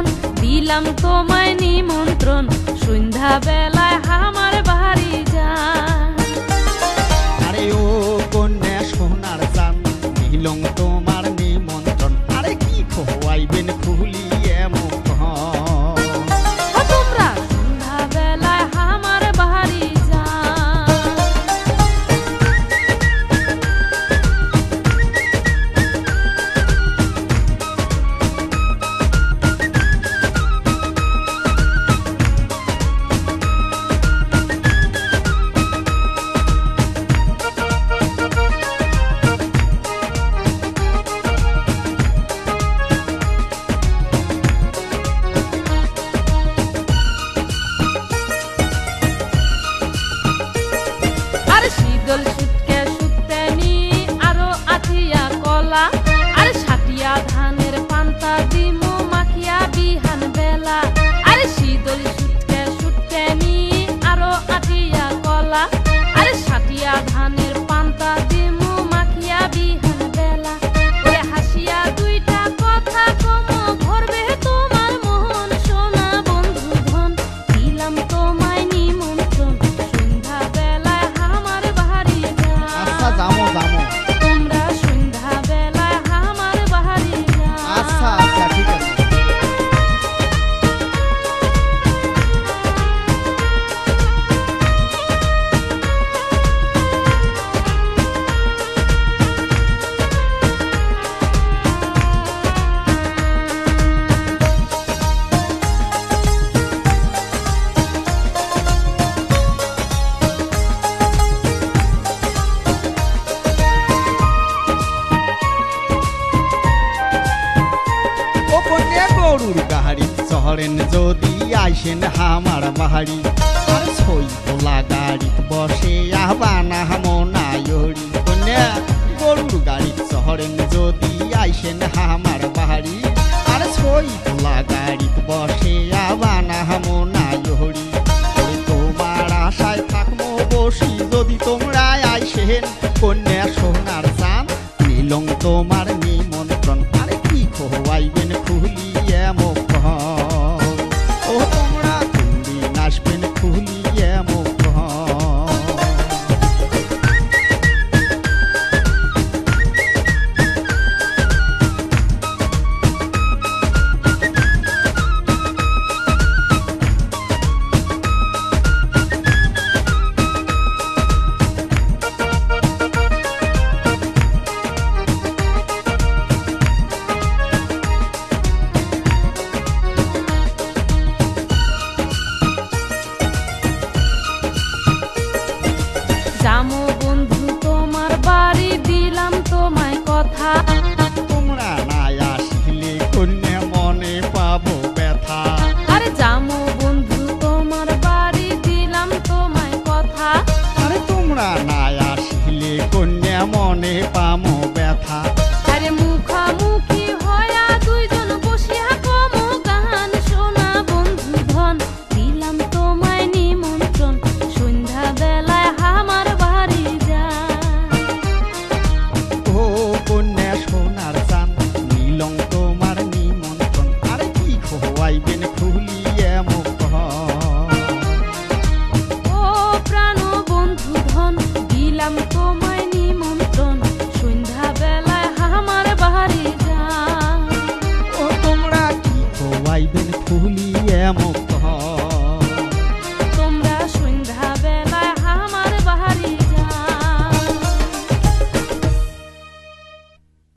মন দিলাম তোমায় নিমন্ত্রণ সন্ধ্যা বেলায় আমার বাড়ি যা আরে ও girl করেন যদি আইসেন হামার বাহারি, আর সই তোলা গাড়িত বসে আহবানা মনায়রি গরুর গাড়ি শহরেন যদি আইসেন হামার বাহারি, আর সই তোলা গাড়িত বসে আহবানা মনায়রি তোমার আশায় থাকব বসি ahí viene tú.